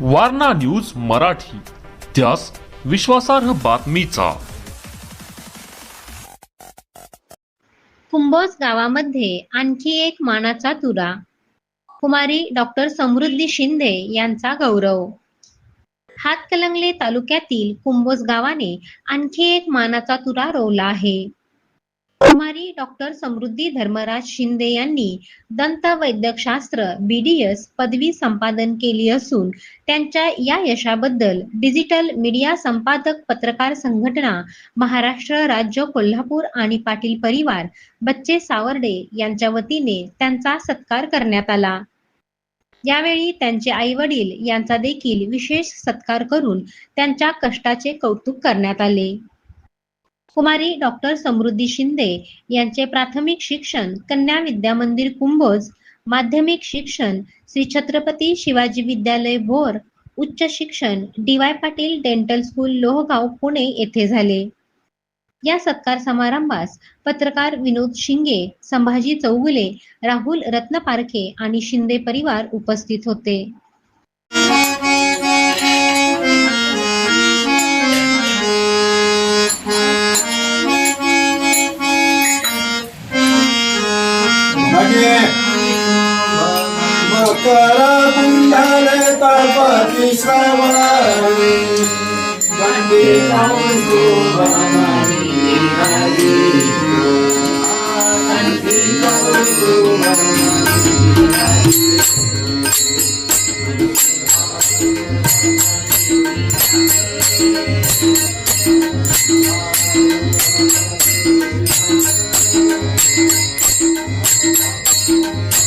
Warna news Marathi. त्यास विश्वासार्ह बातमीचा. कुंभोज गावामध्ये आणखी एक मानाचा तुरा. कुमारी डॉक्टर समृद्धी शिंदे यांचा गौरव. हातकलंगले तालुक्यातील कुंभोज गावाने आणखी एक मानाचा तुरा रोवला आहे. कुमारी डॉक्टर समृद्धी धर्मराज शिंदे यांनी दंत वैद्यकशास्त्र बीडीएस पदवी संपादन केली असून त्यांच्या या यशाबद्दल डिजिटल मीडिया संपादक पत्रकार संघटना महाराष्ट्र राज्य कोल्हापूर आणि पाटील परिवार बच्चे सावर्डे यांच्या वतीने त्यांचा सत्कार करण्यात आला. यावेळी त्यांचे आई वडील यांचा देखील विशेष सत्कार करून त्यांच्या कष्टाचे कौतुक करण्यात आले. कुमारी डॉक्टर समृद्धी शिंदे यांचे प्राथमिक शिक्षण कन्या विद्या मंदिर कुंभोज माध्यमिक शिक्षण श्री छत्रपती शिवाजी विद्यालय भोर उच्च शिक्षण D Y Patil dental school Lohgaon Pune येथे झाले. या सत्कार समारंभास पत्रकार विनोद शिंगे संभाजी चौगुले राहुल रत्नपारखे आणि शिंदे परिवार उपस्थित होते. म्हणजे मकर कुंडले तळपती श्रवणी.